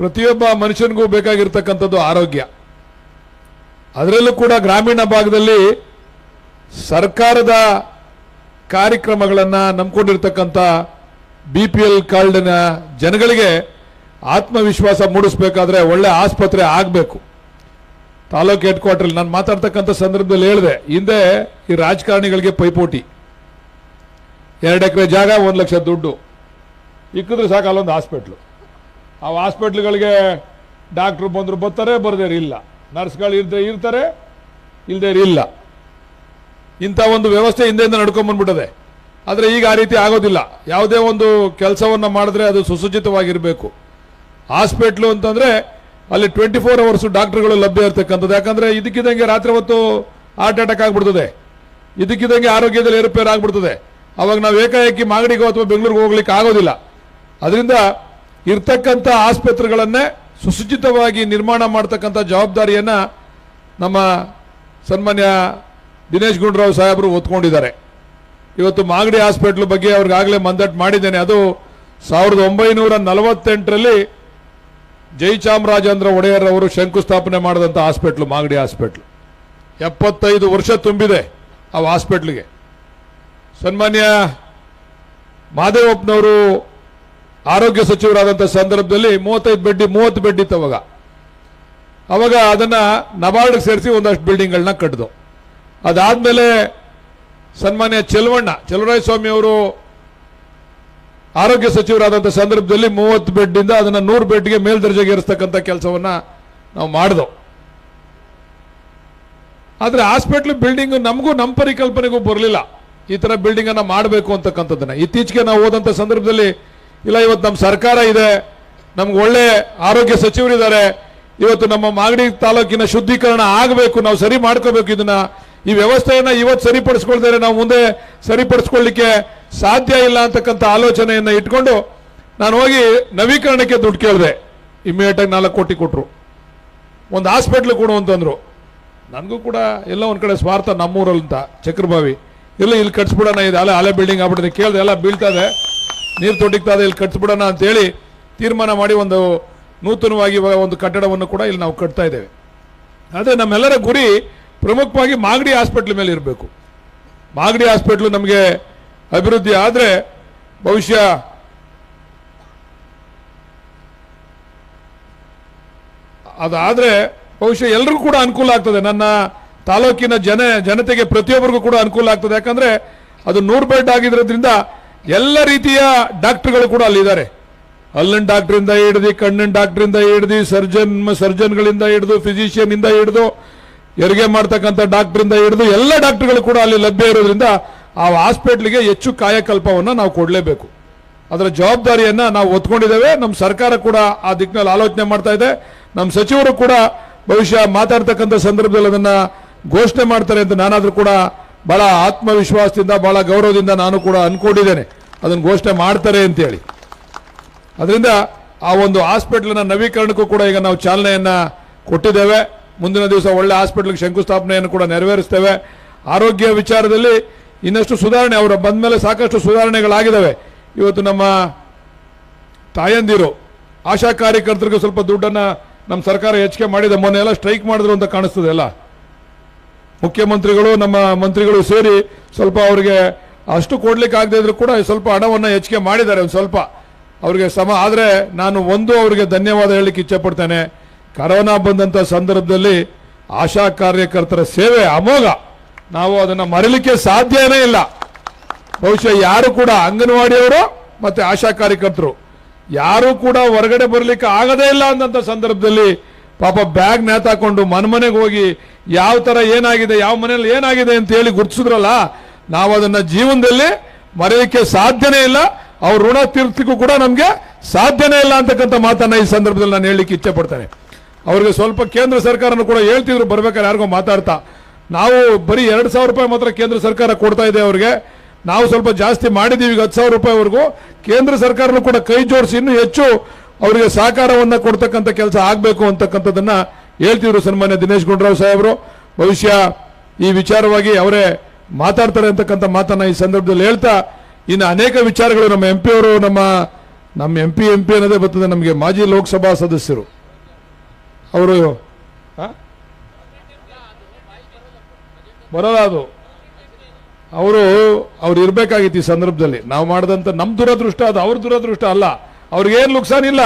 ಪ್ರತಿಯೊಬ್ಬ ಮನುಷ್ಯನಿಗೂ ಬೇಕಾಗಿರ್ತಕ್ಕಂಥದ್ದು ಆರೋಗ್ಯ. ಅದರಲ್ಲೂ ಕೂಡ ಗ್ರಾಮೀಣ ಭಾಗದಲ್ಲಿ ಸರ್ಕಾರದ ಕಾರ್ಯಕ್ರಮಗಳನ್ನು ನಂಬಿಕೊಂಡಿರ್ತಕ್ಕಂಥ ಬಿ ಪಿ ಎಲ್ ಕಾರ್ಡ್ನ ಜನಗಳಿಗೆ ಆತ್ಮವಿಶ್ವಾಸ ಮೂಡಿಸ್ಬೇಕಾದ್ರೆ ಒಳ್ಳೆ ಆಸ್ಪತ್ರೆ ಆಗಬೇಕು. ತಾಲೂಕು ಹೆಡ್ ಕ್ವಾರ್ಟರ್ ನಾನು ಮಾತಾಡ್ತಕ್ಕಂಥ ಸಂದರ್ಭದಲ್ಲಿ ಹೇಳಿದೆ, ಹಿಂದೆ ಈ ರಾಜಕಾರಣಿಗಳಿಗೆ ಪೈಪೋಟಿ. ಎರಡು ಎಕರೆ ಜಾಗ, ಒಂದು ಲಕ್ಷ ದುಡ್ಡು. ಇಕ್ಕಿದ್ರೆ ಸಾಕು ಅಲ್ಲೊಂದು ಹಾಸ್ಪಿಟ್ಲು. ಆ ಹಾಸ್ಪಿಟ್ಲ್ಗಳಿಗೆ ಡಾಕ್ಟ್ರು ಬಂದರು ಬರ್ತಾರೆ ಬರ್ದೇ ಇಲ್ಲ. ನರ್ಸ್ಗಳು ಇರ್ದೇ ಇರ್ತಾರೆ ಇಲ್ಲದೇ ಇಲ್ಲ ಇಂಥ ಒಂದು ವ್ಯವಸ್ಥೆ ಹಿಂದೆಯಿಂದ ನಡ್ಕೊಂಡ್ಬಂದ್ಬಿಟ್ಟದೆ ಆದರೆ ಈಗ ಆ ರೀತಿ ಆಗೋದಿಲ್ಲ. ಯಾವುದೇ ಒಂದು ಕೆಲಸವನ್ನು ಮಾಡಿದ್ರೆ ಅದು ಸುಸಜ್ಜಿತವಾಗಿರಬೇಕು. ಹಾಸ್ಪಿಟ್ಲು ಅಂತಂದರೆ ಅಲ್ಲಿ ಟ್ವೆಂಟಿ ಫೋರ್ ಅವರ್ಸು ಡಾಕ್ಟ್ರುಗಳು ಲಭ್ಯ ಇರ್ತಕ್ಕಂಥದ್ದು. ಯಾಕಂದರೆ ಇದಕ್ಕಿದ್ದಂಗೆ ರಾತ್ರಿ ಹೊತ್ತು ಹಾರ್ಟ್ ಅಟ್ಯಾಕ್ ಆಗಿಬಿಡ್ತದೆ. ಇದಕ್ಕಿದ್ದಂಗೆ ಆರೋಗ್ಯದಲ್ಲಿ ಏರುಪೇರು ಆಗಿಬಿಡ್ತದೆ ಅವಾಗ ನಾವು ಏಕಾಏಕಿ ಮಾಗಡಿಗೋ ಅಥವಾ ಬೆಂಗಳೂರಿಗೆ ಹೋಗ್ಲಿಕ್ಕೆ ಆಗೋದಿಲ್ಲ. ಅದರಿಂದ ಇರ್ತಕ್ಕಂಥ ಆಸ್ಪತ್ರೆಗಳನ್ನೇ ಸುಸಜ್ಜಿತವಾಗಿ ನಿರ್ಮಾಣ ಮಾಡ್ತಕ್ಕಂಥ ಜವಾಬ್ದಾರಿಯನ್ನು ನಮ್ಮ ಸನ್ಮಾನ್ಯ ದಿನೇಶ್ ಗುಂಡೂರಾವ್ ಸಾಹೇಬರು ಒತ್ಕೊಂಡಿದ್ದಾರೆ ಇವತ್ತು ಮಾಗಡಿ ಹಾಸ್ಪಿಟ್ಲ್ ಬಗ್ಗೆ ಅವ್ರಿಗಾಗಲೇ ಮಂದಟ್ ಮಾಡಿದ್ದೇನೆ. ಅದು ಸಾವಿರದ ಒಂಬೈನೂರ ನಲವತ್ತೆಂಟರಲ್ಲಿ ಜಯಚಾಮರಾಜೇಂದ್ರ ಒಡೆಯರ್ ಅವರು ಶಂಕುಸ್ಥಾಪನೆ ಮಾಡಿದಂಥ ಹಾಸ್ಪಿಟ್ಲು, ಮಾಗಡಿ ಹಾಸ್ಪಿಟ್ಲು. ಎಪ್ಪತ್ತೈದು ವರ್ಷ ತುಂಬಿದೆ ಆ ಹಾಸ್ಪಿಟ್ಲಿಗೆ. ಸನ್ಮಾನ್ಯ ಮಾದೇವಪ್ಪನವರು ಆರೋಗ್ಯ ಸಚಿವರಾದಂಥ ಸಂದರ್ಭದಲ್ಲಿ ಮೂವತ್ತೈದು ಬೆಡ್ ಮೂವತ್ತು ಬೆಡ್ ಇತ್ತು ಅವಾಗ. ಅವಾಗ ಅದನ್ನ ನಬಾರ್ಡ್ಗೆ ಸೇರಿಸಿ ಒಂದಷ್ಟು ಬಿಲ್ಡಿಂಗ್ಗಳನ್ನ ಕಟ್ಟಿದು ಅದಾದ್ಮೇಲೆ ಸನ್ಮಾನ್ಯ ಚೆಲುವಣ್ಣ ಚೆಲುವರಾಯ ಸ್ವಾಮಿ ಅವರು ಆರೋಗ್ಯ ಸಚಿವರಾದಂಥ ಸಂದರ್ಭದಲ್ಲಿ ಮೂವತ್ತು ಬೆಡ್ಡಿಂದ ಅದನ್ನ ನೂರು ಬೆಡ್ಗೆ ಮೇಲ್ದರ್ಜೆಗೆ ಏರಿಸ್ತಕ್ಕಂಥ ಕೆಲಸವನ್ನ ನಾವು ಮಾಡಿದೆವು ಆದರೆ ಹಾಸ್ಪಿಟ್ಲ್ ಬಿಲ್ಡಿಂಗ್ ನಮಗೂ ನಮ್ಮ ಪರಿಕಲ್ಪನೆಗೂ ಬರಲಿಲ್ಲ. ಈ ಥರ ಬಿಲ್ಡಿಂಗ್ ಅನ್ನ ಮಾಡಬೇಕು ಅಂತಕ್ಕಂಥದ್ದನ್ನ. ಇತ್ತೀಚೆಗೆ ನಾವು ಹೋದಂಥ ಸಂದರ್ಭದಲ್ಲಿ ಇಲ್ಲ, ಇವತ್ತು ನಮ್ಮ ಸರ್ಕಾರ ಇದೆ. ನಮ್ಗೆ ಒಳ್ಳೆ ಆರೋಗ್ಯ ಸಚಿವರಿದ್ದಾರೆ. ಇವತ್ತು ನಮ್ಮ ಮಾಗಡಿ ತಾಲೂಕಿನ ಶುದ್ಧೀಕರಣ ಆಗಬೇಕು, ನಾವು ಸರಿ ಮಾಡ್ಕೋಬೇಕು ಇದನ್ನ. ಈ ವ್ಯವಸ್ಥೆಯನ್ನು ಇವತ್ತು ಸರಿಪಡಿಸ್ಕೊಳ್ತಾರೆ ನಾವು ಮುಂದೆ ಸರಿಪಡಿಸ್ಕೊಳ್ಳಿಕ್ಕೆ ಸಾಧ್ಯ ಇಲ್ಲ ಅಂತಕ್ಕಂಥ ಆಲೋಚನೆಯನ್ನ ಇಟ್ಕೊಂಡು ನಾನು ಹೋಗಿ ನವೀಕರಣಕ್ಕೆ ದುಡ್ಡು ಕೇಳಿದೆ. ಇಮಿಡಿಯೇಟ್ ಆಗಿ ನಾಲ್ಕು ಕೋಟಿ ಕೊಟ್ಟರು ಒಂದು ಹಾಸ್ಪಿಟ್ಲ್ ಕೊಡು ಅಂತಂದ್ರು ನನಗೂ ಕೂಡ ಎಲ್ಲ ಒಂದು ಕಡೆ ಸ್ವಾರ್ಥ ನಮ್ಮೂರಲ್ಲಿ ಅಂತ ಚಕ್ರಬಾವಿ. ಇಲ್ಲ, ಇಲ್ಲಿ ಕಟ್ಸ್ಬಿಡೋಣ, ಇದೆ ಅಲ್ಲ ಹಳೆ ಬಿಲ್ಡಿಂಗ್ ಆಗ್ಬಿಟ್ಟಿದೆ ಕೇಳಿದೆ, ಎಲ್ಲ ಬೀಳ್ತಾ ಇದೆ. ನೀರು ತೊಟ್ಟಿಗ್ತಾ ಇದೆ ಇಲ್ಲಿ ಕಟ್ಸ್ಬಿಡೋಣ ಅಂತೇಳಿ ತೀರ್ಮಾನ ಮಾಡಿ ಒಂದು ನೂತನವಾಗಿ ಒಂದು ಕಟ್ಟಡವನ್ನು ಕೂಡ ಇಲ್ಲಿ ನಾವು ಕಟ್ತಾ ಇದ್ದೇವೆ. ಆದರೆ ನಮ್ಮೆಲ್ಲರ ಗುರಿ ಪ್ರಮುಖವಾಗಿ ಮಾಗಡಿ ಹಾಸ್ಪಿಟ್ಲ್ ಮೇಲೆ ಇರಬೇಕು. ಮಾಗಡಿ ಹಾಸ್ಪಿಟ್ಲು ನಮಗೆ ಅಭಿವೃದ್ಧಿ ಆದರೆ ಬಹುಶಃ ಅದಾದರೆ ಬಹುಶಃ ಎಲ್ರಿಗೂ ಕೂಡ ಅನುಕೂಲ ಆಗ್ತದೆ. ನನ್ನ ತಾಲೂಕಿನ ಜನ ಜನತೆಗೆ ಪ್ರತಿಯೊಬ್ಬರಿಗೂ ಕೂಡ ಅನುಕೂಲ ಆಗ್ತದೆ. ಯಾಕಂದರೆ ಅದು ನೂರು ಬೆಡ್ ಆಗಿರೋದ್ರಿಂದ ಎಲ್ಲ ರೀತಿಯ ಡಾಕ್ಟರ್ಗಳು ಕೂಡ ಅಲ್ಲಿದ್ದಾರೆ. ಹಲ್ಲಿನ ಡಾಕ್ಟ್ರಿಂದ ಹಿಡಿದು, ಕಣ್ಣಿನ ಡಾಕ್ಟ್ರಿಂದ ಹಿಡಿದು, ಸರ್ಜನ್, ಸರ್ಜನ್ಗಳಿಂದ ಹಿಡಿದು ಫಿಸಿಷಿಯನ್ ಇಂದ ಹಿಡಿದು, ಹೆರಿಗೆ ಮಾಡ್ತಕ್ಕಂಥ ಡಾಕ್ಟ್ರಿಂದ ಹಿಡಿದು, ಎಲ್ಲ ಡಾಕ್ಟರ್ಗಳು ಕೂಡ ಅಲ್ಲಿ ಲಭ್ಯ ಇರೋದ್ರಿಂದ ಆ ಹಾಸ್ಪಿಟ್ಲಿಗೆ ಹೆಚ್ಚು ಕಾಯಕಲ್ಪವನ್ನು ನಾವು ಕೊಡಲೇಬೇಕು. ಅದರ ಜವಾಬ್ದಾರಿಯನ್ನ ನಾವು ಒತ್ಕೊಂಡಿದ್ದೇವೆ ನಮ್ಮ ಸರ್ಕಾರ ಕೂಡ ಆ ದಿಕ್ಕಿನಲ್ಲಿ ಆಲೋಚನೆ ಮಾಡ್ತಾ ಇದೆ. ನಮ್ಮ ಸಚಿವರು ಕೂಡ ಬಹುಶಃ ಮಾತಾಡ್ತಕ್ಕಂಥ ಸಂದರ್ಭದಲ್ಲಿ ಅದನ್ನ ಘೋಷಣೆ ಮಾಡ್ತಾರೆ ಅಂತ ನಾನಾದರೂ ಕೂಡ ಬಹಳ ಆತ್ಮವಿಶ್ವಾಸದಿಂದ, ಬಹಳ ಗೌರವದಿಂದ ನಾನು ಕೂಡ ಅನ್ಕೊಂಡಿದ್ದೇನೆ. ಅದನ್ನು ಘೋಷಣೆ ಮಾಡ್ತಾರೆ ಅಂತೇಳಿ. ಅದರಿಂದ ಆ ಒಂದು ಹಾಸ್ಪಿಟ್ಲಿನ ನವೀಕರಣಕ್ಕೂ ಕೂಡ ಈಗ ನಾವು ಚಾಲನೆಯನ್ನು ಕೊಟ್ಟಿದ್ದೇವೆ. ಮುಂದಿನ ದಿವಸ ಒಳ್ಳೆ ಹಾಸ್ಪಿಟ್ಲ್ಗೆ ಶಂಕುಸ್ಥಾಪನೆಯನ್ನು ಕೂಡ ನೆರವೇರಿಸ್ತೇವೆ. ಆರೋಗ್ಯ ವಿಚಾರದಲ್ಲಿ ಇನ್ನಷ್ಟು ಸುಧಾರಣೆ, ಅವರು ಬಂದ ಮೇಲೆ ಸಾಕಷ್ಟು ಸುಧಾರಣೆಗಳಾಗಿದ್ದಾವೆ. ಇವತ್ತು ನಮ್ಮ ತಾಯಂದಿರು, ಆಶಾ ಕಾರ್ಯಕರ್ತರಿಗೆ ಸ್ವಲ್ಪ ದುಡ್ಡನ್ನು ನಮ್ಮ ಸರ್ಕಾರ ಹೆಚ್ಚಿಗೆ ಮಾಡಿದೆ. ಮೊನ್ನೆ ಎಲ್ಲ ಸ್ಟ್ರೈಕ್ ಮಾಡಿದ್ರು ಅಂತ ಕಾಣಿಸ್ತದೆ ಎಲ್ಲ ಮುಖ್ಯಮಂತ್ರಿಗಳು, ನಮ್ಮ ಮಂತ್ರಿಗಳು ಸೇರಿ ಸ್ವಲ್ಪ ಅವರಿಗೆ ಅಷ್ಟು ಕೊಡ್ಲಿಕ್ಕೆ ಆಗದೆ ಇದ್ರು ಕೂಡ ಸ್ವಲ್ಪ ಹಣವನ್ನು ಹೆಚ್ಚಿಗೆ ಮಾಡಿದ್ದಾರೆ ಒಂದು ಸ್ವಲ್ಪ. ಅವರಿಗೆ ಸಮ ಆದರೆ ನಾನು ಒಂದು ಅವರಿಗೆ ಧನ್ಯವಾದ ಹೇಳಲಿಕ್ಕೆ ಇಚ್ಛೆ ಪಡ್ತೇನೆ ಕರೋನಾ ಬಂದಂಥ ಸಂದರ್ಭದಲ್ಲಿ ಆಶಾ ಕಾರ್ಯಕರ್ತರ ಸೇವೆ ಅಮೋಘ. ನಾವು ಅದನ್ನು ಮರೀಲಿಕ್ಕೆ ಸಾಧ್ಯನೇ ಇಲ್ಲ. ಬಹುಶಃ ಯಾರು ಕೂಡ ಅಂಗನವಾಡಿಯವರು ಮತ್ತು ಆಶಾ ಕಾರ್ಯಕರ್ತರು ಯಾರೂ ಕೂಡ ಹೊರಗಡೆ ಬರಲಿಕ್ಕೆ ಆಗದೇ ಇಲ್ಲ ಅಂದಂಥ ಸಂದರ್ಭದಲ್ಲಿ ಪಾಪ ಬ್ಯಾಗ್ ನೇತಾಕೊಂಡು ಮನೆಗೆ ಹೋಗಿ ಯಾವ ತರ ಏನಾಗಿದೆ, ಯಾವ ಮನೆಯಲ್ಲಿ ಏನಾಗಿದೆ ಅಂತ ಹೇಳಿ ಗುರುತಿಸಿದ್ರಲ್ಲ, ನಾವು ಅದನ್ನ ಜೀವನದಲ್ಲಿ ಮರೆಯಕ್ಕೆ ಸಾಧ್ಯನೇ ಇಲ್ಲ. ಅವ್ರ ಋಣ ತೀರ್ಥಕ್ಕೂ ಕೂಡ ನಮ್ಗೆ ಸಾಧ್ಯನೇ ಇಲ್ಲ ಅಂತಕ್ಕಂಥ ಮಾತನ್ನ ಈ ಸಂದರ್ಭದಲ್ಲಿ ನಾನು ಹೇಳಲಿಕ್ಕೆ ಇಚ್ಛೆ ಪಡ್ತೇನೆ. ಅವ್ರಿಗೆ ಸ್ವಲ್ಪ ಕೇಂದ್ರ ಸರ್ಕಾರನೂ ಕೂಡ ಹೇಳ್ತಿದ್ರು, ಬರ್ಬೇಕಾದ್ರೆ ಯಾರಿಗೋ ಮಾತಾಡ್ತಾ. ನಾವು ಬರೀ ಎರಡು ಸಾವಿರ ರೂಪಾಯಿ ಮಾತ್ರ ಕೇಂದ್ರ ಸರ್ಕಾರ ಕೊಡ್ತಾ ಇದೆ ಅವ್ರಿಗೆ. ನಾವು ಸ್ವಲ್ಪ ಜಾಸ್ತಿ ಮಾಡಿದೀವಿ ಈಗ ಹತ್ತು ಸಾವಿರ ರೂಪಾಯಿವರೆಗೂ ಕೇಂದ್ರ ಸರ್ಕಾರನು ಕೂಡ ಕೈ ಜೋಡಿಸಿ ಇನ್ನೂ ಹೆಚ್ಚು ಅವರಿಗೆ ಸಹಕಾರವನ್ನ ಕೊಡ್ತಕ್ಕಂಥ ಕೆಲಸ ಆಗಬೇಕು ಅಂತಕ್ಕಂಥದ್ದನ್ನ ಹೇಳ್ತಿದ್ರು ಸನ್ಮಾನ್ಯ ದಿನೇಶ್ ಗುಂಡ್ರಾವ್ ಸಾಹೇಬರು. ಭವಿಷ್ಯ ಈ ವಿಚಾರವಾಗಿ ಅವರೇ ಮಾತಾಡ್ತಾರೆ ಅಂತಕ್ಕಂಥ ಮಾತನ್ನ ಈ ಸಂದರ್ಭದಲ್ಲಿ ಹೇಳ್ತಾ, ಇನ್ನು ಅನೇಕ ವಿಚಾರಗಳು ನಮ್ಮ ಎಂ ಪಿ ಅವರು, ನಮ್ಮ ನಮ್ಮ ಎಂ ಪಿ ಎಂ ಪಿ ಅನ್ನೋದೇ ಬರ್ತದೆ ನಮಗೆ ಮಾಜಿ ಲೋಕಸಭಾ ಸದಸ್ಯರು. ಅವರು? ಬರಲ್ಲ ಅದು. ಅವರು, ಅವ್ರು ಇರಬೇಕಾಗಿತ್ತು ಈ ಸಂದರ್ಭದಲ್ಲಿ. ನಾವು ಮಾಡಿದಂಥ ನಮ್ಮ ದುರದೃಷ್ಟ ಅದು, ಅವ್ರ ದುರದೃಷ್ಟ ಅಲ್ಲ. ಅವ್ರಿಗೇನು ಲುಕ್ಸಾನಿಲ್ಲ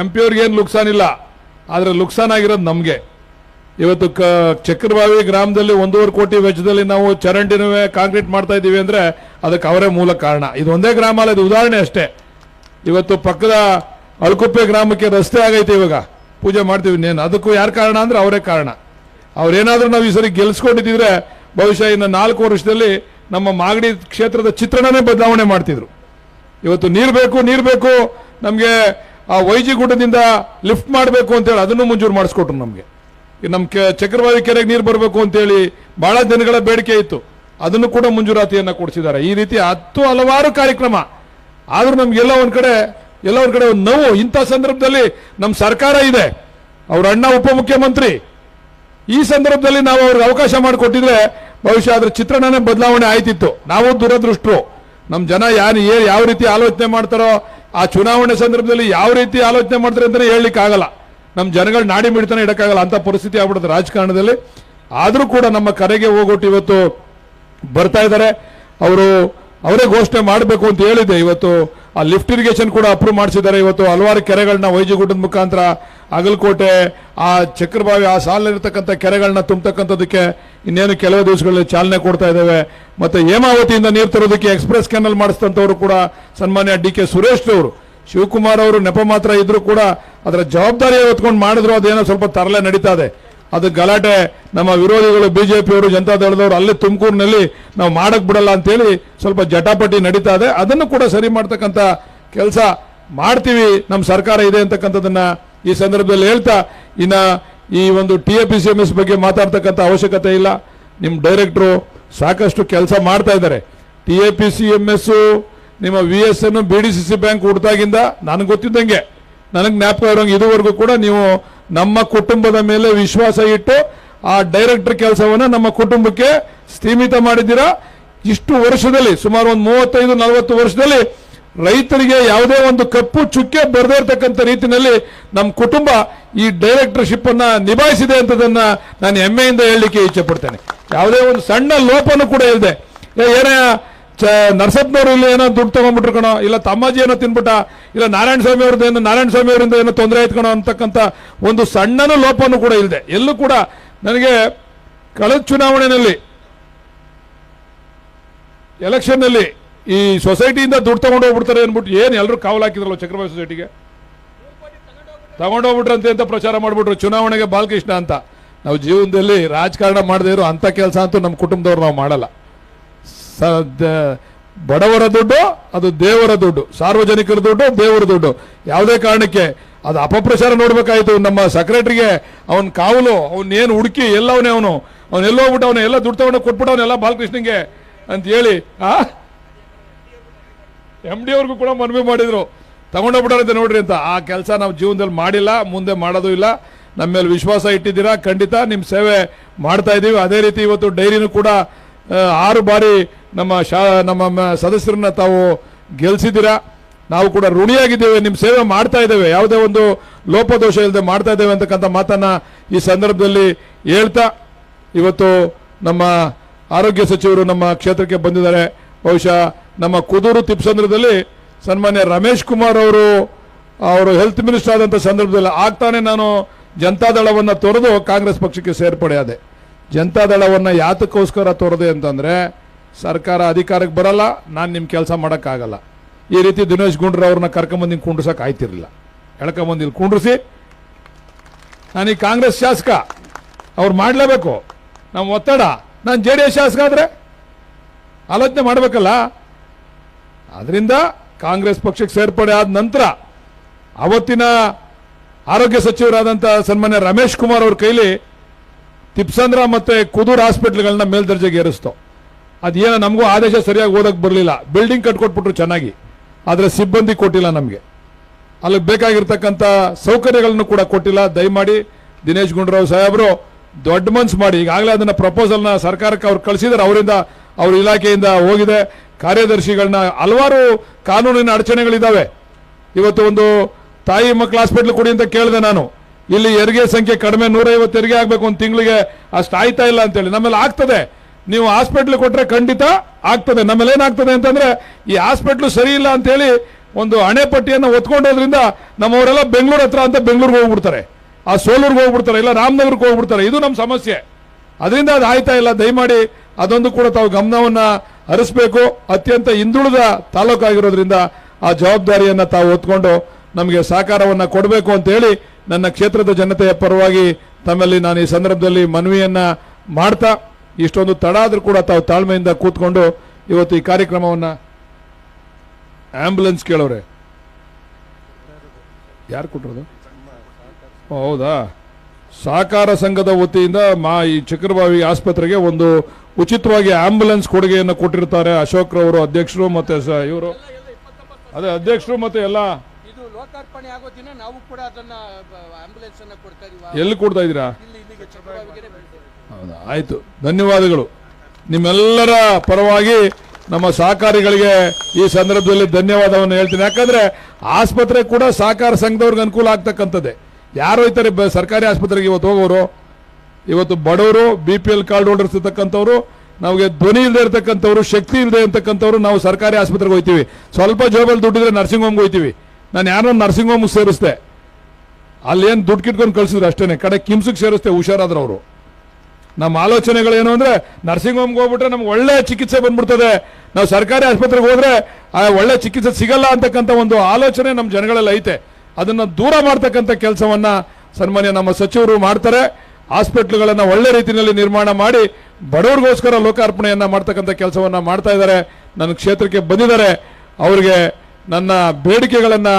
ಎಂ ಪಿ ಅವ್ರಿಗೇನು ಲುಕ್ಸಾನ್ ಇಲ್ಲ. ಆದರೆ ಲುಕ್ಸಾನ್ ಆಗಿರೋದು ನಮಗೆ. ಇವತ್ತು ಕ ಚಕ್ರಬಾವಿ ಗ್ರಾಮದಲ್ಲಿ ಒಂದೂವರೆ ಕೋಟಿ ವೆಚ್ಚದಲ್ಲಿ ನಾವು ಚರಂಡಿನವೇ ಕಾಂಕ್ರೀಟ್ ಮಾಡ್ತಾ ಇದ್ದೀವಿ ಅಂದರೆ ಅದಕ್ಕೆ ಅವರೇ ಮೂಲ ಕಾರಣ. ಇದು ಒಂದೇ ಗ್ರಾಮ ಅಲ್ಲ, ಇದು ಉದಾಹರಣೆ ಅಷ್ಟೇ. ಇವತ್ತು ಪಕ್ಕದ ಅಳ್ಕುಪ್ಪೆ ಗ್ರಾಮಕ್ಕೆ ರಸ್ತೆ ಆಗೈತೆ ಇವಾಗ. ಪೂಜೆ ಮಾಡ್ತೀವಿ ಇನ್ನೇನು. ಅದಕ್ಕೂ ಯಾರು ಕಾರಣ ಅಂದರೆ ಅವರೇ ಕಾರಣ. ಅವರೇನಾದರೂ ನಾವು ಈ ಸರಿ ಗೆಲ್ಸ್ಕೊಂಡಿದ್ದಿದ್ರೆ ಬಹುಶಃ ಇನ್ನು ನಾಲ್ಕು ವರ್ಷದಲ್ಲಿ ನಮ್ಮ ಮಾಗಡಿ ಕ್ಷೇತ್ರದ ಚಿತ್ರಣನೇ ಬದಲಾವಣೆ ಮಾಡ್ತಿದ್ರು. ಇವತ್ತು ನೀರು ಬೇಕು ನೀರು ಬೇಕು, ನಮಗೆ ಆ ವೈಜಿ ಗುಡ್ಡದಿಂದ ಲಿಫ್ಟ್ ಮಾಡಬೇಕು ಅಂತೇಳಿ ಅದನ್ನು ಮಂಜೂರು ಮಾಡಿಸ್ಕೊಟ್ರು ನಮಗೆ. ನಮ್ಮ ಕೆ ಚಕ್ರವಾದಿ ಕೆರೆಗೆ ನೀರು ಬರಬೇಕು ಅಂತೇಳಿ ಬಹಳ ದಿನಗಳ ಬೇಡಿಕೆ ಇತ್ತು. ಅದನ್ನು ಕೂಡ ಮಂಜೂರಾತಿಯನ್ನು ಕೊಡಿಸಿದ್ದಾರೆ. ಈ ರೀತಿ ಹತ್ತು ಹಲವಾರು ಕಾರ್ಯಕ್ರಮ. ಆದರೂ ನಮ್ಗೆಲ್ಲ ಒಂದು ಕಡೆ, ಎಲ್ಲ ಒಂದು ಕಡೆ ಒಂದು ನೋವು. ಇಂಥ ಸಂದರ್ಭದಲ್ಲಿ ನಮ್ಮ ಸರ್ಕಾರ ಇದೆ. ಅವ್ರ ಅಣ್ಣ ಉಪಮುಖ್ಯಮಂತ್ರಿ. ಈ ಸಂದರ್ಭದಲ್ಲಿ ನಾವು ಅವ್ರಿಗೆ ಅವಕಾಶ ಮಾಡಿಕೊಟ್ಟಿದ್ರೆ ಬಹುಶಃ ಅದ್ರ ಚಿತ್ರಣನೇ ಬದಲಾವಣೆ ಆಯ್ತಿತ್ತು. ನಾವು ದುರದೃಷ್ಟರು. ನಮ್ಮ ಜನ ಯಾರು ಏ ಯಾವ ರೀತಿ ಆಲೋಚನೆ ಮಾಡ್ತಾರೋ ಆ ಚುನಾವಣೆ ಸಂದರ್ಭದಲ್ಲಿ ಯಾವ ರೀತಿ ಆಲೋಚನೆ ಮಾಡ್ತಾರೆ ಅಂತಲೇ ಹೇಳಲಿಕ್ಕೆ ಆಗಲ್ಲ. ನಮ್ಮ ಜನಗಳು ನಾಡಿ ಮಿಡ್ತಾನೆ ಇಡೋಕ್ಕಾಗಲ್ಲ. ಅಂತ ಪರಿಸ್ಥಿತಿ ಆಗ್ಬಿಡುತ್ತೆ ರಾಜಕಾರಣದಲ್ಲಿ. ಆದರೂ ಕೂಡ ನಮ್ಮ ಕರೆಗೆ ಹೋಗೋಟ್ಟು ಇವತ್ತು ಬರ್ತಾ ಇದ್ದಾರೆ. ಅವರು ಅವರೇ ಘೋಷಣೆ ಮಾಡಬೇಕು ಅಂತ ಹೇಳಿದೆ ಇವತ್ತು ಆ ಲಿಫ್ಟ್ ಇರಿಗೇಷನ್ ಕೂಡ ಅಪ್ರೂವ್ ಮಾಡಿಸಿದ್ದಾರೆ. ಇವತ್ತು ಹಲವಾರು ಕೆರೆಗಳನ್ನ ವೈಜಗುಡ್ಡದ ಮುಖಾಂತರ ಅಗಲಕೋಟೆ, ಆ ಚಕ್ರಬಾವಿ, ಆ ಸಾಲಿರ್ತಕ್ಕಂಥ ಕೆರೆಗಳನ್ನ ತುಂಬತಕ್ಕಂಥದಕ್ಕೆ ಇನ್ನೇನು ಕೆಲವು ದಿವಸಗಳಲ್ಲಿ ಚಾಲನೆ ಕೊಡ್ತಾ ಇದ್ದೇವೆ ಮತ್ತೆ ಹೇಮಾವತಿಯಿಂದ ನೀರು ತರೋದಕ್ಕೆ ಎಕ್ಸ್ಪ್ರೆಸ್ ಕೆನಲ್ ಮಾಡಿಸಿದಂಥವ್ರು ಕೂಡ ಸನ್ಮಾನ್ಯ ಡಿ ಕೆ ಸುರೇಶ್ ಅವರು ಶಿವಕುಮಾರ್ ಅವರು ನೆಪ ಮಾತ್ರ ಇದ್ರು ಕೂಡ ಅದರ ಜವಾಬ್ದಾರಿ ಹೊತ್ಕೊಂಡು ಮಾಡಿದ್ರು, ಅದೇನೋ ಸ್ವಲ್ಪ ತರಲೆ ನಡೀತಾ ಇದೆ. ಅದು ಗಲಾಟೆ. ನಮ್ಮ ವಿರೋಧಿಗಳು ಬಿಜೆಪಿಯವರು, ಜನತಾ ದಳದವರು ಅಲ್ಲೇ ತುಮಕೂರಿನಲ್ಲಿ ನಾವು ಮಾಡಕ್ ಬಿಡಲ್ಲ ಅಂತೇಳಿ ಸ್ವಲ್ಪ ಜಟಾಪಟಿ ನಡೀತಾ ಇದೆ. ಅದನ್ನು ಕೂಡ ಸರಿ ಮಾಡ್ತಕ್ಕಂಥ ಕೆಲಸ ಮಾಡ್ತೀವಿ. ನಮ್ಮ ಸರ್ಕಾರ ಇದೆ ಅಂತಕ್ಕಂಥದ್ದನ್ನ ಈ ಸಂದರ್ಭದಲ್ಲಿ ಹೇಳ್ತಾ, ಇನ್ನ ಈ ಒಂದು T A P C M S ಬಗ್ಗೆ ಮಾತಾಡ್ತಕ್ಕಂಥ ಅವಶ್ಯಕತೆ ಇಲ್ಲ. ನಿಮ್ಮ ಡೈರೆಕ್ಟ್ರು ಸಾಕಷ್ಟು ಕೆಲಸ ಮಾಡ್ತಾ ಇದ್ದಾರೆ. T A P C M S ನಿಮ್ಮ V S N B D C C bank ಹುಡ್ತಾಗಿಂದ ನನಗೆ ಗೊತ್ತಿದ್ದಂಗೆ ನನಗೆ ಜ್ಞಾಪಕ ಇರೋಂಗೆ ಇದುವರೆಗೂ ಕೂಡ ನೀವು ನಮ್ಮ ಕುಟುಂಬದ ಮೇಲೆ ವಿಶ್ವಾಸ ಇಟ್ಟು ಆ ಡೈರೆಕ್ಟರ್ ಕೆಲಸವನ್ನ ನಮ್ಮ ಕುಟುಂಬಕ್ಕೆ ಸೀಮಿತ ಮಾಡಿದ್ದೀರಾ? ಇಷ್ಟು ವರ್ಷದಲ್ಲಿ, ಸುಮಾರು ಒಂದು ಮೂವತ್ತೈದು, ನಲವತ್ತು ವರ್ಷದಲ್ಲಿ ರೈತರಿಗೆ ಯಾವುದೇ ಒಂದು ಕಪ್ಪು ಚುಕ್ಕೆ ಬರದೇ ಇರತಕ್ಕಂಥ ರೀತಿಯಲ್ಲಿ ನಮ್ಮ ಕುಟುಂಬ ಈ ಡೈರೆಕ್ಟರ್ಶಿಪ್ ಅನ್ನ ನಿಭಾಯಿಸಿದೆ ಅಂತದನ್ನ ನಾನು ಹೆಮ್ಮೆಯಿಂದ ಹೇಳಲಿಕ್ಕೆ ಇಚ್ಛೆ ಪಡ್ತೇನೆ. ಯಾವುದೇ ಒಂದು ಸಣ್ಣ ಲೋಪನೂ ಕೂಡ ಇಲ್ಲದೆ ಏನೇ ಚ, ನರಸಪ್ಪನವರು ಇಲ್ಲಿ ಏನೋ ದುಡ್ಡು ತಗೊಂಡ್ಬಿಟ್ರು ಕಣೋ. ಇಲ್ಲ ತಮ್ಮಾಜಿ ಏನೋ ತಿನ್ಬಿಟ್ಟ. ಇಲ್ಲ ನಾರಾಯಣ ಸ್ವಾಮಿ ಅವ್ರದ್ದು ಏನೋ, ನಾರಾಯಣ ಸ್ವಾಮಿ ಅವರಿಂದ ಏನೋ ತೊಂದರೆ ಆಯ್ತು ಕಣೋ ಅಂತಕ್ಕಂಥ ಒಂದು ಸಣ್ಣನೂ ಲೋಪನೂ ಕೂಡ ಇಲ್ಲದೆ ಎಲ್ಲೂ ಕೂಡ ನನಗೆ ಕಳೆದ ಚುನಾವಣೆಯಲ್ಲಿ, ಎಲೆಕ್ಷನ್ನಲ್ಲಿ ಈ ಸೊಸೈಟಿಯಿಂದ ದುಡ್ಡು ತಗೊಂಡು ಹೋಗ್ಬಿಡ್ತಾರೆ ಅಂದ್ಬಿಟ್ಟು ಏನು ಎಲ್ಲರೂ ಕಾವಲು ಹಾಕಿದ್ರಲ್ಲ ಚಕ್ರವರ್ತಿ ಸೊಸೈಟಿಗೆ? ತಗೊಂಡೋಗ್ಬಿಟ್ರಂತೆ ಅಂತ ಪ್ರಚಾರ ಮಾಡಿಬಿಟ್ರು ಚುನಾವಣೆಗೆ ಬಾಲಕೃಷ್ಣ ಅಂತ. ನಾವು ಜೀವನದಲ್ಲಿ ರಾಜಕಾರಣ ಮಾಡದೇ ಇರೋ ಅಂಥ ಕೆಲಸ ಅಂತೂ ನಮ್ಮ ಕುಟುಂಬದವ್ರು ನಾವು ಮಾಡಲ್ಲ. ಬಡವರ ದುಡ್ಡು, ಅದು ದೇವರ ದುಡ್ಡು, ಸಾರ್ವಜನಿಕರ ದುಡ್ಡು, ದೇವರ ದುಡ್ಡು. ಯಾವುದೇ ಕಾರಣಕ್ಕೆ ಅದು ಅಪಪ್ರಚಾರ ನೋಡ್ಬೇಕಾಯ್ತು. ನಮ್ಮ ಸೆಕ್ರೆಟರಿಗೆ ಅವನ್ ಕಾವಲು ಏನು ಹುಡುಕಿ ಎಲ್ಲವನೇ ಅವನು. ಅವನು ಎಲ್ಲೋಗ್ಬಿಟ್ಟು ಅವನು ಎಲ್ಲ ದುಡ್ಡು ತಗೊಂಡು ಕೊಟ್ಬಿಟ್ಟವನೆಲ್ಲ ಬಾಲಕೃಷ್ಣಂಗೆ ಅಂತ ಹೇಳಿ ಆ? ಎಂ ಡಿ ಅವ್ರಿಗೂ ಕೂಡ ಮನವಿ ಮಾಡಿದ್ರು. ತಗೊಂಡೋಗ್ಬಿಟ್ಟಾರಂತೆ ನೋಡ್ರಿ ಅಂತ. ಆ ಕೆಲಸ ನಾವು ಜೀವನದಲ್ಲಿ ಮಾಡಿಲ್ಲ, ಮುಂದೆ ಮಾಡೋದು ಇಲ್ಲ. ನಮ್ಮ ಮೇಲೆ ವಿಶ್ವಾಸ ಇಟ್ಟಿದ್ದೀರಾ? ಖಂಡಿತ. ನಿಮ್ಮ ಸೇವೆ ಮಾಡ್ತಾ ಇದ್ದೀವಿ ಅದೇ ರೀತಿ ಇವತ್ತು ಡೈರಿನೂ ಕೂಡ ಆರು ಬಾರಿ ನಮ್ಮ ಶಾ, ನಮ್ಮ ಸದಸ್ಯರನ್ನ ತಾವು ಗೆಲ್ಸಿದ್ದೀರಾ? ನಾವು ಕೂಡ ಋಣಿಯಾಗಿದ್ದೇವೆ ನಿಮ್ಮ ಸೇವೆ ಮಾಡ್ತಾ ಇದ್ದೇವೆ. ಯಾವುದೇ ಒಂದು ಲೋಪದೋಷ ಇಲ್ಲದೆ ಮಾಡ್ತಾ ಇದ್ದೇವೆ ಅಂತಕ್ಕಂಥ ಮಾತನ್ನ ಈ ಸಂದರ್ಭದಲ್ಲಿ ಹೇಳ್ತಾ, ಇವತ್ತು ನಮ್ಮ ಆರೋಗ್ಯ ಸಚಿವರು ನಮ್ಮ ಕ್ಷೇತ್ರಕ್ಕೆ ಬಂದಿದ್ದಾರೆ. ಬಹುಶಃ ನಮ್ಮ ಕುದೂರು ತಿಪ್ಸಂದ್ರದಲ್ಲಿ ಸನ್ಮಾನ್ಯ ರಮೇಶ್ ಕುಮಾರ್ ಅವರು ಅವರು ಹೆಲ್ತ್ ಮಿನಿಸ್ಟರ್ ಆದಂಥ ಸಂದರ್ಭದಲ್ಲಿ ಆಗ್ತಾನೆ ನಾನು ಜನತಾದಳವನ್ನು ತೊರೆದು ಕಾಂಗ್ರೆಸ್ ಪಕ್ಷಕ್ಕೆ ಸೇರ್ಪಡೆಯಾದೆ. ಜನತಾದಳವನ್ನು ಯಾತಕ್ಕೋಸ್ಕರ ತೊರೆದೆ ಅಂತಂದ್ರೆ ಸರ್ಕಾರ ಅಧಿಕಾರಕ್ಕೆ ಬರಲ್ಲ, ನಾನು ನಿಮ್ಮ ಕೆಲಸ ಮಾಡೋಕ್ಕಾಗಲ್ಲ. ಈ ರೀತಿ ದಿನೇಶ್ ಗುಂಡ್ರವ್ರನ್ನ ಕರ್ಕೊಂಬಂದು ಹಿಂಗೆ ಕುಂಡ್ರಸಕ್ಕೆ ಆಯ್ತಿರಲಿಲ್ಲ. ಎಳ್ಕೊಂಬಂದು ಇಲ್ಲಿ ಕುಂಡ್ರಿಸಿ, ನಾನು ಈ ಕಾಂಗ್ರೆಸ್ ಶಾಸಕ, ಅವ್ರು ಮಾಡಲೇಬೇಕು. ನಮ್ಮ ಒತ್ತಡ. ನಾನು ಜೆ ಡಿ ಎಸ್ ಶಾಸಕ ಆದರೆ ಆಲೋಚನೆ ಮಾಡಬೇಕಲ್ಲ. ಅದರಿಂದ ಕಾಂಗ್ರೆಸ್ ಪಕ್ಷಕ್ಕೆ ಸೇರ್ಪಡೆ ಆದ ನಂತರ ಅವತ್ತಿನ ಆರೋಗ್ಯ ಸಚಿವರಾದಂಥ ಸನ್ಮಾನ್ಯ ರಮೇಶ್ ಕುಮಾರ್ ಅವ್ರ ಕೈಲಿ ತಿಪ್ಸಂದ್ರ ಮತ್ತು ಕುದೂರ್ ಹಾಸ್ಪಿಟ್ಲ್ಗಳನ್ನ ಮೇಲ್ದರ್ಜೆಗೆ ಏರಿಸ್ತು. ಅದೇನೋ ನಮಗೂ ಆದೇಶ ಸರಿಯಾಗಿ ಓದಕ್ಕೆ ಬರಲಿಲ್ಲ. ಬಿಲ್ಡಿಂಗ್ ಕಟ್ಕೊಟ್ಬಿಟ್ರು ಚೆನ್ನಾಗಿ. ಆದರೆ ಸಿಬ್ಬಂದಿ ಕೊಟ್ಟಿಲ್ಲ ನಮಗೆ. ಅಲ್ಲಿ ಬೇಕಾಗಿರ್ತಕ್ಕಂಥ ಸೌಕರ್ಯಗಳನ್ನು ಕೂಡ ಕೊಟ್ಟಿಲ್ಲ. ದಯಮಾಡಿ ದಿನೇಶ್ ಗುಂಡೂರಾವ್ ಸಾಹೇಬರು, ದೊಡ್ಡ ಮನ್ಸು ಮಾಡಿ. ಈಗಾಗಲೇ ಅದನ್ನು ಪ್ರಪೋಸಲ್ನ ಸರ್ಕಾರಕ್ಕೆ ಅವ್ರು ಕಳಿಸಿದ್ದಾರೆ ಅವರಿಂದ ಅವ್ರ ಇಲಾಖೆಯಿಂದ ಹೋಗಿದೆ. ಕಾರ್ಯದರ್ಶಿಗಳನ್ನ ಹಲವಾರು ಕಾನೂನಿನ ಅಡಚಣೆಗಳಿದ್ದಾವೆ ಇವತ್ತು ಒಂದು ತಾಯಿ ಮಕ್ಕಳ ಹಾಸ್ಪಿಟ್ಲ್ ಕೊಡಿ ಅಂತ ಕೇಳಿದೆ ನಾನು. ಇಲ್ಲಿ ಹೆರಿಗೆ ಸಂಖ್ಯೆ ಕಡಿಮೆ, ನೂರೈವತ್ತು ಹೆರಿಗೆ ಆಗಬೇಕು ಒಂದು ತಿಂಗಳಿಗೆ. ಅಷ್ಟು ಆಯ್ತಾ ಇಲ್ಲ ಅಂತೇಳಿ. ನಮ್ಮಲ್ಲಿ ಆಗ್ತದೆ. ನೀವು ಹಾಸ್ಪಿಟ್ಲ್ ಕೊಟ್ರೆ ಖಂಡಿತ ಆಗ್ತದೆ. ನಮ್ಮಲ್ಲಿ ಏನಾಗ್ತದೆ ಅಂತಂದ್ರೆ, ಈ ಹಾಸ್ಪಿಟ್ಲು ಸರಿ ಇಲ್ಲ ಅಂತೇಳಿ ಒಂದು ಹಣೆ ಪಟ್ಟಿಯನ್ನು ಒತ್ಕೊಂಡೋದ್ರಿಂದ ನಮ್ಮವರೆಲ್ಲ ಬೆಂಗಳೂರು ಹತ್ರ ಅಂತ ಬೆಂಗಳೂರಿಗೆ ಹೋಗ್ಬಿಡ್ತಾರೆ. ಆ ಸೋಲೂರ್ಗೆ ಹೋಗ್ಬಿಡ್ತಾರೆ, ಇಲ್ಲ ರಾಮನಗರಕ್ಕೆ ಹೋಗ್ಬಿಡ್ತಾರೆ. ಇದು ನಮ್ಮ ಸಮಸ್ಯೆ. ಅದರಿಂದ ಅದು ಆಯ್ತಾ ಇಲ್ಲ. ದಯಮಾಡಿ ಅದೊಂದು ಕೂಡ ತಾವು ಗಮನವನ್ನ ಹರಿಸ್ಬೇಕು. ಅತ್ಯಂತ ಹಿಂದುಳಿದ ತಾಲೂಕಾಗಿರೋದ್ರಿಂದ ಆ ಜವಾಬ್ದಾರಿಯನ್ನ ತಾವು ಹೊತ್ಕೊಂಡು ನಮಗೆ ಸಹಕಾರವನ್ನ ಕೊಡಬೇಕು ಅಂತ ಹೇಳಿ ನನ್ನ ಕ್ಷೇತ್ರದ ಜನತೆಯ ಪರವಾಗಿ ತಮ್ಮಲ್ಲಿ ನಾನು ಈ ಸಂದರ್ಭದಲ್ಲಿ ಮನವಿಯನ್ನ ಮಾಡ್ತಾ ಇಷ್ಟೊಂದು ತಡ ಆದರೂ ಕೂಡ ತಾವು ತಾಳ್ಮೆಯಿಂದ ಕೂತ್ಕೊಂಡು ಇವತ್ತು ಈ ಕಾರ್ಯಕ್ರಮವನ್ನು ಆಂಬ್ಯುಲೆನ್ಸ್ ಕೇಳೋರೆ. ಯಾರು ಕೊಟ್ಟರು ಹೌದಾ? ಸಹಕಾರ ಸಂಘದ ವತಿಯಿಂದ ಮಾ ಈ ಚಕ್ರಬಾವಿ ಆಸ್ಪತ್ರೆಗೆ ಒಂದು ಉಚಿತವಾಗಿ ಆಂಬ್ಯುಲೆನ್ಸ್ ಕೊಡುಗೆಯನ್ನು ಕೊಟ್ಟಿರ್ತಾರೆ ಅಶೋಕ್ ರವರು ಅಧ್ಯಕ್ಷರು ಮತ್ತೆ ಇವರು. ಅದೇ ಅಧ್ಯಕ್ಷರು ಮತ್ತೆ ಎಲ್ಲ ಎಲ್ಲಿ ಕೊಡ್ತಾ ಇದ್ದೀರಾ ಹೌದಾ? ಆಯ್ತು. ಧನ್ಯವಾದಗಳು. ನಿಮ್ಮೆಲ್ಲರ ಪರವಾಗಿ ನಮ್ಮ ಸಹಕಾರಿಗಳಿಗೆ ಈ ಸಂದರ್ಭದಲ್ಲಿ ಧನ್ಯವಾದವನ್ನು ಹೇಳ್ತೀನಿ. ಯಾಕಂದ್ರೆ ಆಸ್ಪತ್ರೆ ಕೂಡ ಸಹಕಾರ ಸಂಘದವ್ರಿಗೆ ಅನುಕೂಲ ಆಗ್ತಕ್ಕಂಥದ್ದೇ. ಯಾರು ಹೋಯ್ತಾರೆ ಸರ್ಕಾರಿ ಆಸ್ಪತ್ರೆಗೆ ಇವತ್ತು ಹೋಗೋರು, ಇವತ್ತು ಬಡವರು B P L card holders ಇರ್ತಕ್ಕಂಥವ್ರು, ನಮಗೆ ಧ್ವನಿ ಇಲ್ಲದೆ ಇರ್ತಕ್ಕಂಥವ್ರು, ಶಕ್ತಿ ಇಲ್ಲದೆ ಇರ್ತಕ್ಕಂಥವ್ರು ನಾವು ಸರ್ಕಾರಿ ಆಸ್ಪತ್ರೆಗೆ ಹೋಗ್ತೀವಿ. ಸ್ವಲ್ಪ ಜೋಬಲ್ಲಿ ದುಡ್ಡಿದ್ರೆ ನರ್ಸಿಂಗ್ ಹೋಮ್ಗೆ ಹೋಗ್ತೀವಿ. ನಾನು ಯಾರೋ ನರ್ಸಿಂಗ್ ಹೋಮ್ಗೆ ಸೇರಿಸ್ದೆ. ಅಲ್ಲಿ ಏನು ದುಡ್ಡು ಕಿಟ್ಕೊಂಡು ಕಳ್ಸಿದ್ರು ಅಷ್ಟೇ ಕಡೆ ಕಿಮ್ಸಿಗೆ ಸೇರಿಸ್ತೇವೆ ಹುಷಾರಾದ್ರು ಅವರು. ನಮ್ಮ ಆಲೋಚನೆಗಳೇನು ಅಂದರೆ ನರ್ಸಿಂಗ್ ಹೋಮ್ಗೆ ಹೋಗ್ಬಿಟ್ರೆ ನಮ್ಗೆ ಒಳ್ಳೆ ಚಿಕಿತ್ಸೆ ಬಂದ್ಬಿಡ್ತದೆ. ನಾವು ಸರ್ಕಾರಿ ಆಸ್ಪತ್ರೆಗೆ ಹೋದ್ರೆ ಆ ಒಳ್ಳೆ ಚಿಕಿತ್ಸೆ ಸಿಗಲ್ಲ ಅಂತಕ್ಕಂಥ ಒಂದು ಆಲೋಚನೆ ನಮ್ಮ ಜನಗಳಲ್ಲಿ ಐತೆ. ಅದನ್ನು ದೂರ ಮಾಡ್ತಕ್ಕಂಥ ಕೆಲಸವನ್ನ ಸನ್ಮಾನ್ಯ ನಮ್ಮ ಸಚಿವರು ಮಾಡ್ತಾರೆ. ಹಾಸ್ಪಿಟ್ಲ್ಗಳನ್ನು ಒಳ್ಳೆ ರೀತಿಯಲ್ಲಿ ನಿರ್ಮಾಣ ಮಾಡಿ ಬಡವರಿಗೋಸ್ಕರ ಲೋಕಾರ್ಪಣೆಯನ್ನ ಮಾಡ್ತಕ್ಕಂಥ ಕೆಲಸವನ್ನ ಮಾಡ್ತಾ ಇದ್ದಾರೆ. ನನ್ನ ಕ್ಷೇತ್ರಕ್ಕೆ ಬಂದಿದ್ದಾರೆ. ಅವರಿಗೆ ನನ್ನ ಬೇಡಿಕೆಗಳನ್ನ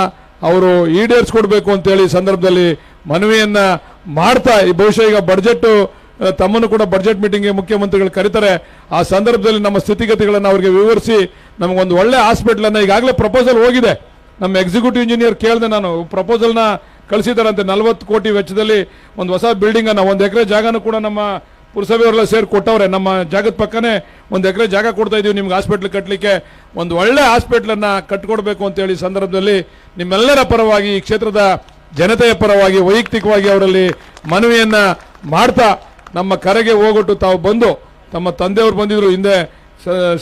ಅವರು ಈಡೇರಿಸ್ಕೊಡ್ಬೇಕು ಅಂತೇಳಿ ಸಂದರ್ಭದಲ್ಲಿ ಮನವಿಯನ್ನು ಮಾಡ್ತಾ, ಈ ಬಹುಶಃ ಈಗ ಬಡ್ಜೆಟ್ ತಮ್ಮನ್ನು ಕೂಡ ಬಡ್ಜೆಟ್ ಮೀಟಿಂಗ್ಗೆ ಮುಖ್ಯಮಂತ್ರಿಗಳು ಕರೀತಾರೆ. ಆ ಸಂದರ್ಭದಲ್ಲಿ ನಮ್ಮ ಸ್ಥಿತಿಗತಿಗಳನ್ನು ಅವರಿಗೆ ವಿವರಿಸಿ ನಮಗೊಂದು ಒಳ್ಳೆ ಹಾಸ್ಪಿಟ್ಲನ್ನು ಈಗಾಗಲೇ ಪ್ರಪೋಸಲ್ ಹೋಗಿದೆ. ನಮ್ಮ ಎಕ್ಸಿಕ್ಯೂಟಿವ್ ಇಂಜಿನಿಯರ್ ಕೇಳಿದೆ ನಾನು ಪ್ರಪೋಸಲ್ನ ಕಳಿಸಿದಾರಂತೆ ನಲವತ್ತು ಕೋಟಿ ವೆಚ್ಚದಲ್ಲಿ ಒಂದು ಹೊಸ ಬಿಲ್ಡಿಂಗನ್ನು ಒಂದು ಎಕರೆ ಜಾಗನೂ ಕೂಡ ನಮ್ಮ ಪುರಸಭೆಯವರೆಲ್ಲ ಸೇರಿ ಕೊಟ್ಟವ್ರೆ. ನಮ್ಮ ಜಾಗದ ಪಕ್ಕನೇ ಒಂದು ಎಕರೆ ಜಾಗ ಕೊಡ್ತಾ ಇದೀವಿ. ನಿಮ್ಗೆ ಹಾಸ್ಪಿಟ್ಲ್ ಕಟ್ಟಲಿಕ್ಕೆ ಒಂದು ಒಳ್ಳೆ ಹಾಸ್ಪಿಟ್ಲ್ ಅನ್ನ ಕಟ್ಕೊಡ್ಬೇಕು ಅಂತೇಳಿ ಸಂದರ್ಭದಲ್ಲಿ ನಿಮ್ಮೆಲ್ಲರ ಪರವಾಗಿ, ಈ ಕ್ಷೇತ್ರದ ಜನತೆಯ ಪರವಾಗಿ, ವೈಯಕ್ತಿಕವಾಗಿ ಅವರಲ್ಲಿ ಮನವಿಯನ್ನು ಮಾಡ್ತಾ ನಮ್ಮ ಕರೆಗೆ ಹೋಗೊಟ್ಟು ತಾವು ಬಂದು ತಮ್ಮ ತಂದೆಯವರು ಬಂದಿದ್ರು. ಹಿಂದೆ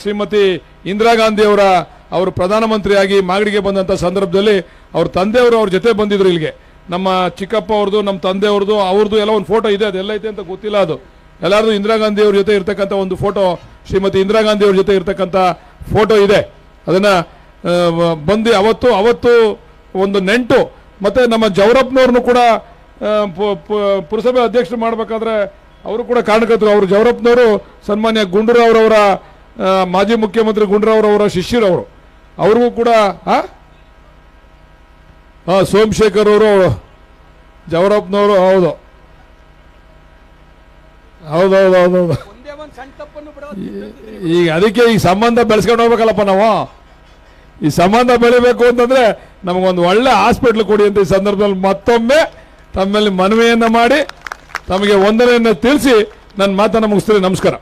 ಶ್ರೀಮತಿ ಇಂದಿರಾ ಗಾಂಧಿಯವರ ಅವರು ಪ್ರಧಾನಮಂತ್ರಿಯಾಗಿ ಮಾಗಡಿಗೆ ಬಂದಂಥ ಸಂದರ್ಭದಲ್ಲಿ ಅವ್ರ ತಂದೆಯವರು ಅವ್ರ ಜೊತೆ ಬಂದಿದ್ರು ಇಲ್ಲಿಗೆ. ನಮ್ಮ ಚಿಕ್ಕಪ್ಪ ಅವ್ರದ್ದು, ನಮ್ಮ ತಂದೆಯವ್ರದ್ದು, ಅವ್ರದ್ದು ಎಲ್ಲ ಒಂದು ಫೋಟೋ ಇದೆ. ಅದೆಲ್ಲ ಐತೆ ಅಂತ ಗೊತ್ತಿಲ್ಲ ಅದು. ಎಲ್ಲಾರ್ದು ಇಂದಿರಾ ಗಾಂಧಿ ಅವ್ರ ಜೊತೆ ಇರ್ತಕ್ಕಂಥ ಒಂದು ಫೋಟೋ, ಶ್ರೀಮತಿ ಇಂದಿರಾ ಗಾಂಧಿ ಅವ್ರ ಜೊತೆ ಇರ್ತಕ್ಕಂಥ ಫೋಟೋ ಇದೆ. ಅದನ್ನ ಬಂದು ಅವತ್ತು ಅವತ್ತು ಒಂದು ನೆಂಟು, ಮತ್ತೆ ನಮ್ಮ ಜವರಪ್ಪನವ್ರನ್ನು ಕೂಡ ಪುರಸಭೆ ಅಧ್ಯಕ್ಷರು ಮಾಡಬೇಕಾದ್ರೆ ಅವರು ಕೂಡ ಕಾರಣಕರ್ತರು. ಅವರು ಜವರಪ್ಪನವರು, ಸನ್ಮಾನ್ಯ ಗುಂಡೂರಾವ್ರವರ ಮಾಜಿ ಮುಖ್ಯಮಂತ್ರಿ ಗುಂಡೂರಾವ್ರವರ ಶಿಷ್ಯರವರು. ಅವ್ರಿಗೂ ಕೂಡ ಹಾ ಸೋಮಶೇಖರ್ ಅವರು, ಜವರಪ್ಪನವರು, ಹೌದು. ಹೌದೌದು ಹೌದು ಒಂದೇ ಹೌದು ಸಣ್ಣ ತಪ್ಪನ್ನು ಬಿಡೋ ಈಗ ಅದಕ್ಕೆ ಈ ಸಂಬಂಧ ಬೆಳೆಸ್ಕೊಂಡು ಹೋಗ್ಬೇಕಲ್ಲಪ್ಪ ನಾವು? ಈ ಸಂಬಂಧ ಬೆಳಿಬೇಕು ಅಂತಂದ್ರೆ ನಮಗೊಂದು ಒಳ್ಳೆ ಹಾಸ್ಪಿಟ್ಲ್ ಕೊಡಿ ಅಂತ ಈ ಸಂದರ್ಭದಲ್ಲಿ ಮತ್ತೊಮ್ಮೆ ತಮ್ಮಲ್ಲಿ ಮನವಿಯನ್ನ ಮಾಡಿ ತಮಗೆ ವಂದನೆಯನ್ನು ತಿಳಿಸಿ ನನ್ನ ಮಾತನ್ನ ಮುಗಿಸ್ತೀನಿ. ನಮಸ್ಕಾರ.